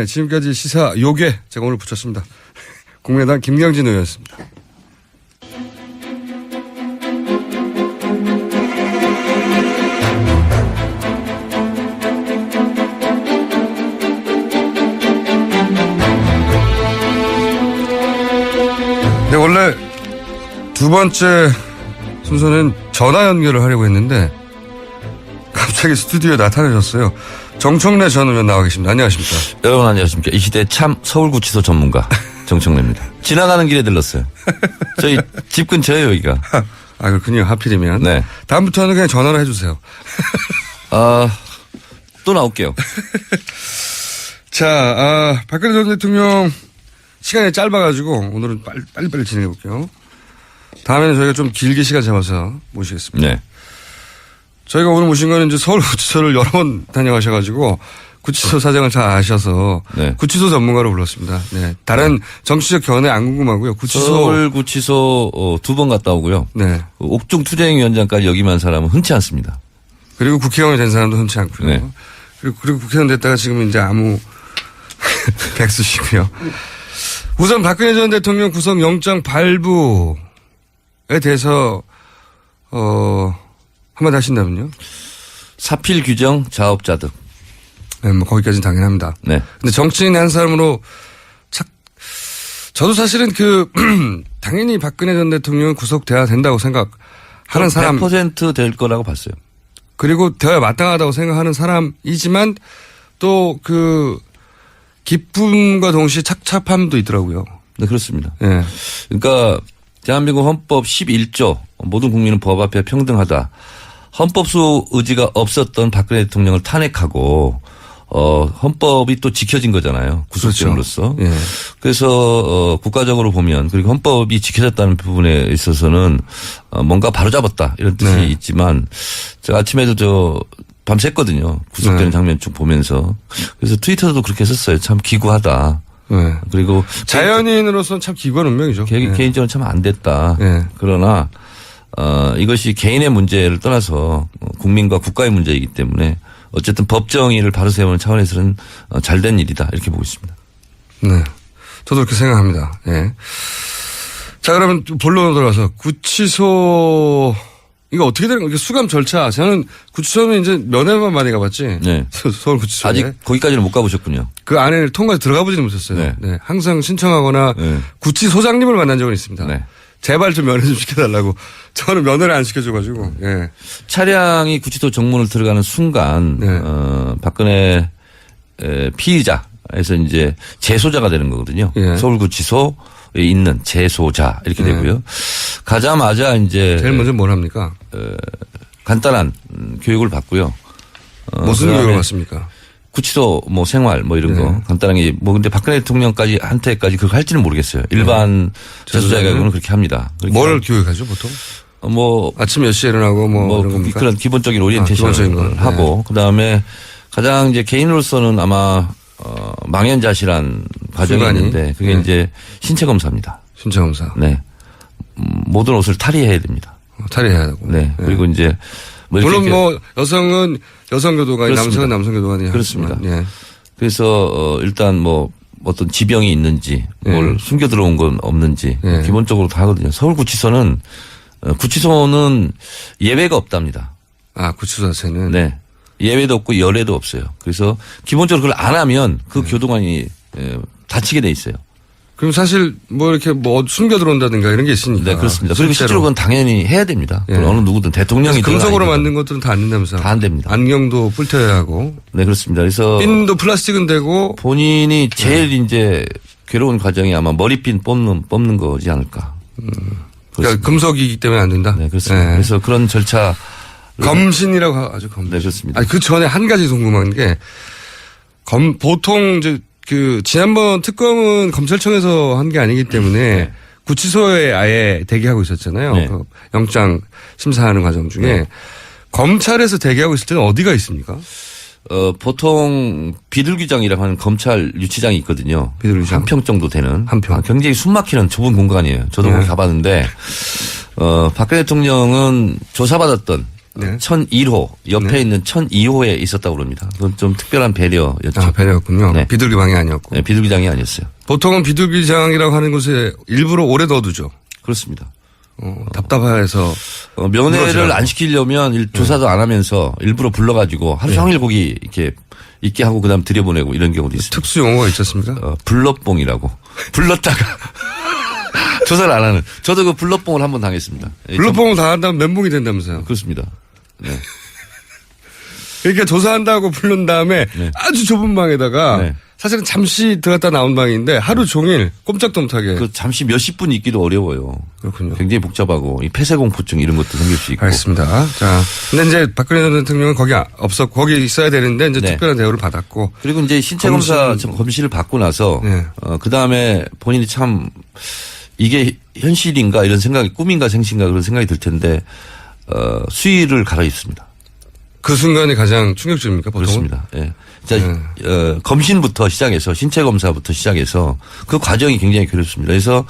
네, 지금까지 시사 요괴 제가 오늘 붙였습니다. 국민의당 김경진 의원이었습니다. 네, 원래 두 번째 순서는 전화 연결을 하려고 했는데 갑자기 스튜디오에 나타나셨어요. 정청래 전 의원 나와 계십니다. 안녕하십니까. 여러분 안녕하십니까. 이 시대 참 서울구치소 전문가 정청래입니다. 지나가는 길에 들렀어요. 저희 집 근처에 여기가. 아, 그렇군요. 하필이면. 네. 다음부터는 그냥 전화를 해주세요. 아, 또 나올게요. 자, 아, 박근혜 전 대통령 시간이 짧아가지고 오늘은 빨리, 빨리빨리 진행해볼게요. 다음에는 저희가 좀 길게 시간 잡아서 모시겠습니다. 네. 저희가 오늘 모신 거는 이제 서울 구치소를 여러 번 다녀가셔가지고 구치소 사정을 잘 아셔서 네. 구치소 전문가로 불렀습니다. 네. 다른 정치적 견해 안 궁금하고요. 구치소. 서울 구치소 어, 두번 갔다 오고요. 네. 그 옥중 투쟁위원장까지 역임한 사람은 흔치 않습니다. 그리고 국회의원이 된 사람도 흔치 않고요. 네. 그리고, 그리고 국회의원 됐다가 지금 이제 아무 백수시고요. 우선 박근혜 전 대통령 구속 영장 발부에 대해서 어 한마디 하신다면요? 사필 규정 자업자득. 네, 뭐 거기까지는 당연합니다. 네. 근데 정치인 한 사람으로 착 저도 사실은 그 당연히 박근혜 전 대통령은 구속돼야 된다고 생각하는 사람 100%될 거라고 봤어요. 그리고 되어야 마땅하다고 생각하는 사람이지만 또 그 기쁨과 동시에 착잡함도 있더라고요. 네, 그렇습니다. 예. 그러니까 대한민국 헌법 11조 모든 국민은 법 앞에 평등하다. 헌법수 의지가 없었던 박근혜 대통령을 탄핵하고 어 헌법이 또 지켜진 거잖아요. 구속됨으로써. 예. 그래서 어 국가적으로 보면 그리고 헌법이 지켜졌다는 부분에 있어서는 어 뭔가 바로잡았다 이런 뜻이 네. 있지만 제가 아침에도 저 밤샜거든요. 구속되는 네. 장면 쭉 보면서 그래서 트위터도 그렇게 썼어요. 참 기구하다. 예. 그리고 자연인으로서는 참 기구한 운명이죠. 개, 예. 개인적으로 참 안 됐다. 예. 그러나 어, 이것이 개인의 문제를 떠나서 어, 국민과 국가의 문제이기 때문에 어쨌든 법정의를 바로 세우는 차원에서는 어, 잘된 일이다 이렇게 보고 있습니다. 네. 저도 그렇게 생각합니다. 예. 자, 그러면 또 본론으로 들어가서 구치소 이거 어떻게 되는 거예요? 수감 절차. 저는 구치소는 이제 면회만 많이 가봤지. 네. 서울 구치소에. 아직 거기까지는 못 가보셨군요. 그 안에 통과해서 들어가 보지는 못했어요. 네. 네. 항상 신청하거나 네. 구치소장님을 만난 적은 있습니다. 네. 제발 좀 면회 좀 시켜달라고. 저는 면회를 안 시켜줘가지고. 예. 차량이 구치소 정문을 들어가는 순간 네. 어, 박근혜 에, 피의자에서 이제 재소자가 되는 거거든요. 예. 서울구치소에 있는 재소자 이렇게 네. 되고요. 가자마자 이제 제일 먼저 뭘 합니까? 간단한 음, 교육을 받고요. 어, 무슨 교육을 받습니까? 구치소 뭐 생활 뭐 이런 네. 거 간단하게 뭐 근데 박근혜 대통령까지 한테까지 그걸 할지는 모르겠어요. 일반 재소자의 재소자는? 경우는 그렇게 합니다. 그렇게 뭘 하- 교육하죠, 보통? 어, 뭐 아침 몇 시에 일어나고 뭐, 뭐 이런 겁니까? 그런 기본적인. 오리엔테이션을 네. 하고 그다음에 가장 이제 개인으로서는 아마 어, 망연자실한 과정이 순간이. 있는데 그게 네. 이제 신체 검사입니다. 신청검사. 네. 음, 모든 옷을 탈의해야 됩니다. 어, 탈의해야 하고. 네. 그리고 이제 뭐 물론 뭐 여성은 여성 교도관이. 남성은 남성 교도관이 그렇습니다. 하지만, 예. 그래서 어 일단 뭐 어떤 지병이 있는지 뭘 예. 숨겨 들어온 건 없는지 예. 기본적으로 다 하거든요. 서울구치소는 어, 구치소는 예외가 없답니다. 아 구치소 자체는 네. 예외도 없고 열애도 없어요. 그래서 기본적으로 그걸 안 하면 네. 그 교도관이 에, 다치게 돼 있어요. 그럼 사실 뭐 이렇게 뭐 숨겨 들어온다든가 이런 게 있으니까. 네, 그렇습니다. 그리고 실제로 그건 당연히 해야 됩니다. 예. 어느 누구든 대통령이 금속으로 만든 것들은 다 안 된다면서. 다 안 됩니다. 안경도 뿔테야 하고. 네, 그렇습니다. 그래서 핀도 플라스틱은 되고. 본인이 제일 네. 이제 괴로운 과정이 아마 머리핀 뽑는 뽑는 거지 않을까. 그러니까 금속이기 때문에 안 된다. 네, 그렇습니다. 네. 그래서 그런 절차 검신이라고 하죠, 검신. 네, 그렇습니다. 아니, 그 전에 한 가지 궁금한 게, 검, 보통 이제 그, 지난번 특검은 검찰청에서 한 게 아니기 때문에 구치소에 아예 대기하고 있었잖아요. 네. 그 영장 심사하는 과정 중에. 네. 검찰에서 대기하고 있을 때는 어디가 있습니까? 어, 보통 비둘기장이라고 하는 검찰 유치장이 있거든요. 비둘기장. 한 평 정도 되는. 한 평. 아, 굉장히 숨막히는 좁은 공간이에요. 저도 네. 거기 가봤는데, 어, 박근혜 대통령은 조사받았던 네. 1001호 옆에 있는 1002호에 있었다고 그럽니다. 그건 좀 특별한 배려였죠. 아, 배려였군요. 네. 비둘기방이 아니었고. 네, 비둘기장이 아니었어요. 보통은 비둘기장이라고 하는 곳에 일부러 오래 넣어두죠. 그렇습니다. 어, 답답해서. 어, 면회를 물어주라고. 안 시키려면 일- 조사도 안 하면서 일부러 불러가지고 하루 종일 거기 이렇게 있게 하고 그다음 들여보내고 이런 경우도 있습니다. 특수 용어가 있었습니까? 어, 불러뽕이라고 불렀다가 조사를 안 하는. 저도 그 불러뽕을 한 번 당했습니다. 예, 블루뽕을 다 한다면 멘붕이 된다면서요. 좀- 그렇습니다. 네. 그러니까 조사한다고 부른 다음에 네. 아주 좁은 방에다가 네. 사실은 잠시 들어갔다 나온 방인데 하루 종일 꼼짝도 못하게. 그 잠시 몇십 분 있기도 어려워요. 그렇군요. 굉장히 복잡하고 이 폐쇄공포증 이런 것도 생길 수 있고. 알겠습니다. 자, 근데 이제 박근혜 전 대통령은 거기 없었고 거기 있어야 되는데 이제 네. 특별한 대우를 받았고 그리고 이제 신체 검사. 검시를 받고 나서 네. 어, 그 다음에 본인이 참 이게 현실인가 이런 생각이 꿈인가 생신가 그런 생각이 들 텐데 어, 수의를 갈아입습니다. 그 순간이 가장 충격적입니까 보통은? 그렇습니다. 예. 자, 어, 검신부터 시작해서 신체 검사부터 시작해서 그 과정이 굉장히 괴롭습니다. 그래서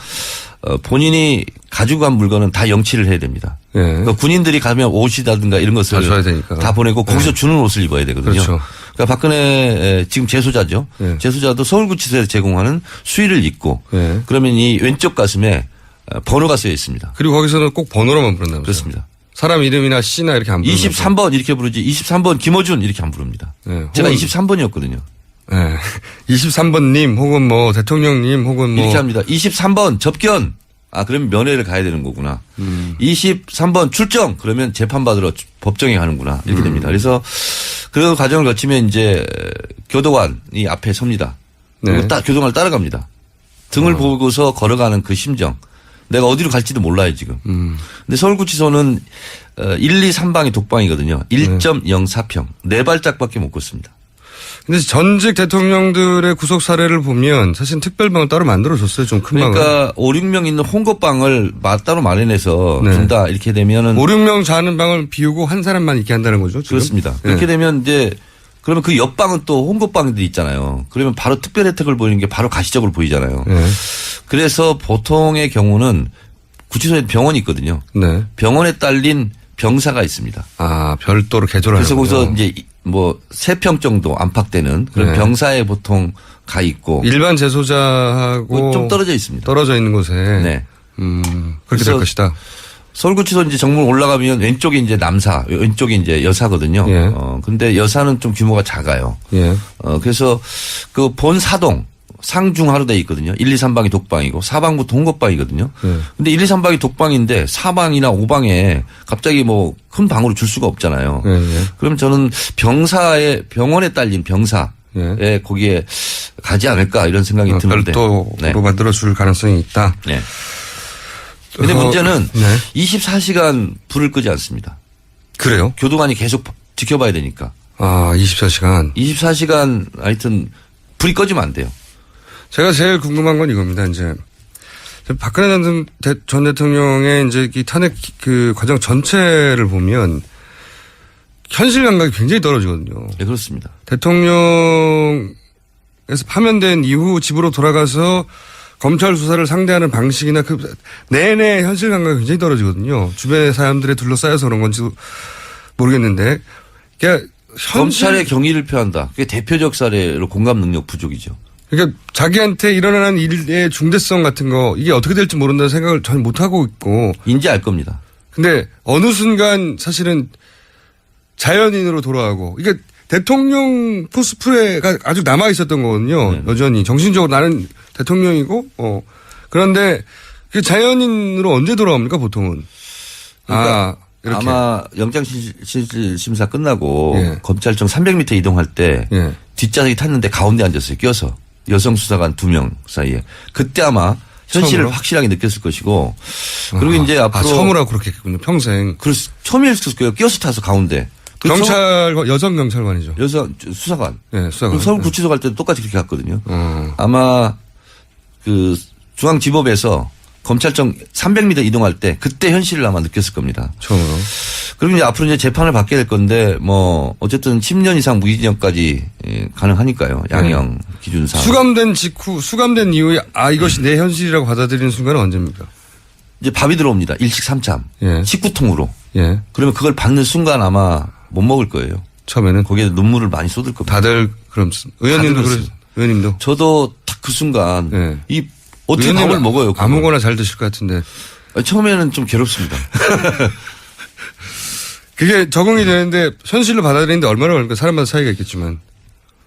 어, 본인이 가지고 간 물건은 다 영치를 해야 됩니다. 예. 그러니까 군인들이 가면 옷이라든가 이런 것을 다. 다 보내고 거기서 주는 옷을 입어야 되거든요. 그렇죠. 그러니까 박근혜 에, 지금 재소자죠. 예. 재소자도 서울구치소에서 제공하는 수의를 입고 예. 그러면 이 왼쪽 가슴에 어, 번호가 쓰여 있습니다. 그리고 거기서는 꼭 번호로만 부른다면서요? 그렇습니다. 사람 이름이나 씨나 이렇게 안 부르면서. 23번 이렇게 부르지 23번 김어준 이렇게 안 부릅니다. 네, 제가 혹은- 23번이었거든요. 예. 23번님 혹은 뭐 대통령님 혹은 뭐 이렇게 합니다. 23번 접견. 아, 그러면 면회를 가야 되는 거구나. 음. 23번 출정. 그러면 재판 받으러 법정에 가는구나. 이렇게 음. 됩니다. 그래서 그 과정을 거치면 이제 교도관이 앞에 섭니다. 네. 그리고 따, 교도관을 따라갑니다. 등을 보고서 걸어가는 그 심정. 내가 어디로 갈지도 몰라요, 지금. 음. 근데 서울구치소는 어, 1, 2, 3방이 독방이거든요. 네. 1.04평. 네 발짝밖에 못 걷습니다. 근데 전직 대통령들의 구속 사례를 보면 사실 특별방을 따로 만들어줬어요. 좀 큰 방을. 그러니까 5, 6명 있는 홍거방을 마- 따로 마련해서 네. 준다 이렇게 되면은 5, 6명 자는 방을 비우고 한 사람만 있게 한다는 거죠. 지금? 그렇습니다. 네. 그렇게 되면 이제 그러면 그 옆방은 또 홍거방들이 있잖아요. 그러면 바로 특별 혜택을 보이는 게 바로 가시적으로 보이잖아요. 네. 그래서 보통의 경우는 구치소에 병원이 있거든요. 네. 병원에 딸린 병사가 있습니다. 아, 별도로 개조를 그래서. 거기서 이제 뭐 세 평 정도 안팎되는 그런 네. 병사에 보통 가 있고 일반 재소자하고 좀 떨어져 있습니다. 떨어져 있는 곳에 네. 음, 그렇게 될 것이다. 서울구치소 이제 정문 올라가면 왼쪽이 이제 남사, 왼쪽이 이제 여사거든요. 예. 어, 근데 여사는 좀 규모가 작아요. 예. 어, 그래서 그 본 사동 상중하로 돼 있거든요. 1, 2, 3방이 독방이고 4방부터 홍것방이거든요. 예. 근데 1, 2, 3방이 독방인데 4방이나 5방에 갑자기 뭐 큰 방으로 줄 수가 없잖아요. 예, 예. 그럼 저는 병사의 병원에 딸린 병사에 예. 거기에 가지 않을까 이런 생각이 어, 드는데. 별도로 네. 만들어 줄 가능성이 있다. 네. 근데 어, 문제는 네. 24시간 불을 끄지 않습니다. 그래요? 교도관이 계속 지켜봐야 되니까. 아, 24시간. 24시간 하여튼 불이 꺼지면 안 돼요. 제가 제일 궁금한 건 이겁니다. 이제 박근혜 전, 대, 전 대통령의 이제 이 탄핵 그 과정 전체를 보면 현실 감각이 굉장히 떨어지거든요. 네, 그렇습니다. 대통령에서 파면된 이후 집으로 돌아가서 검찰 수사를 상대하는 방식이나 그 내내 현실 감각이 굉장히 떨어지거든요. 주변의 사람들에 둘러싸여서 그런 건지도 모르겠는데, 그러니까 검찰의 경위를 표한다. 그게 대표적 사례로 공감 능력 부족이죠. 그러니까 자기한테 일어나는 일의 중대성 같은 거 이게 어떻게 될지 모른다는 생각을 전혀 못 하고 있고, 인지할 겁니다. 근데 어느 순간 사실은 자연인으로 돌아가고 이게 대통령 코스프레가 아주 남아 있었던 거거든요. 네. 여전히 정신적으로 나는 대통령이고 어 그런데 그 자연인으로 언제 돌아옵니까 보통은? 아 이렇게 아마 영장실질심사 끝나고 예. 검찰청 300m 이동할 때 예. 뒷좌석에 탔는데 가운데 앉았어요. 껴서. 여성 수사관 두 명 사이에. 그때 아마 현실을 처음으로? 확실하게 느꼈을 것이고 그리고 이제 아, 앞으로 처음으로 그렇게 했군요. 평생 그 처음이었을 거예요. 껴서 타서 가운데. 그 경찰 여성 경찰관이죠. 서- 여성 수사관. 예, 수사관. 그리고 서울 구치소 갈 때도 똑같이 그렇게 갔거든요. 어. 아마 그 중앙지법에서 검찰청 300m 이동할 때 그때 현실을 아마 느꼈을 겁니다. 처음으로. 그리고 이제 앞으로 이제 재판을 받게 될 건데 뭐 어쨌든 10년 이상 무기징역까지 예, 가능하니까요. 양형 기준상. 수감된 직후 수감된 이후에 아 이것이 내 현실이라고 받아들이는 순간은 언제입니까? 이제 밥이 들어옵니다. 일식 삼참. 예. 식구통으로. 예. 그러면 그걸 받는 순간 아마 못 먹을 거예요. 처음에는 거기에 눈물을 많이 쏟을 겁니다. 다들 그럼 의원님도 그렇습니다. 의원님도 저도 딱 그 순간 예. 이 어떻게 밥을 먹어요? 그걸? 아무거나 잘 드실 것 같은데 아니, 처음에는 좀 괴롭습니다. 그게 적응이 되는데 현실로 받아들이는데 얼마나 걸릴까 사람마다 차이가 있겠지만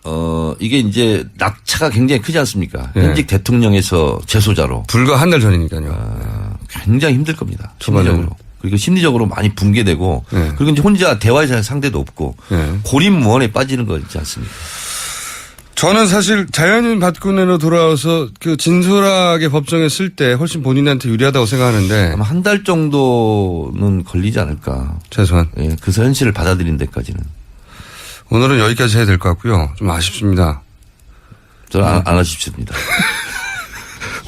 어, 이게 이제 낙차가 굉장히 크지 않습니까? 예. 현직 대통령에서 재소자로 불과 한 달 전이니까요. 아, 굉장히 힘들 겁니다. 심리적으로. 그리고 심리적으로 많이 붕괴되고 예. 그리고 이제 혼자 대화의 상대도 없고 예. 고립무원에 빠지는 거 있지 않습니까? 저는 사실 자연인 박근혜로 돌아와서 그 진솔하게 법정에 쓸 때 훨씬 본인한테 유리하다고 생각하는데 아마 한 달 정도는 걸리지 않을까. 최소한 예, 그 현실을 받아들이는 데까지는. 오늘은 여기까지 해야 될 것 같고요. 좀 아쉽습니다. 저는 안, 안 하십시옵니다.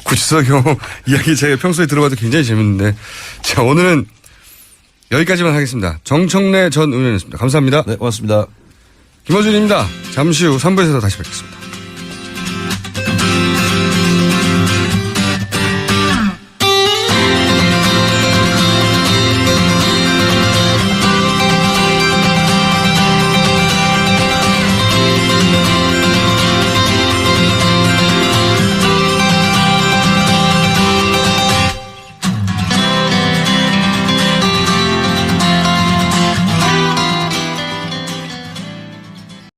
구치소 경험 이야기 제가 평소에 들어봐도 굉장히 재밌는데 자 오늘은 여기까지만 하겠습니다. 정청래 전 의원이었습니다. 감사합니다. 네, 고맙습니다. 김어준입니다. 잠시 후 3부에서 다시 뵙겠습니다.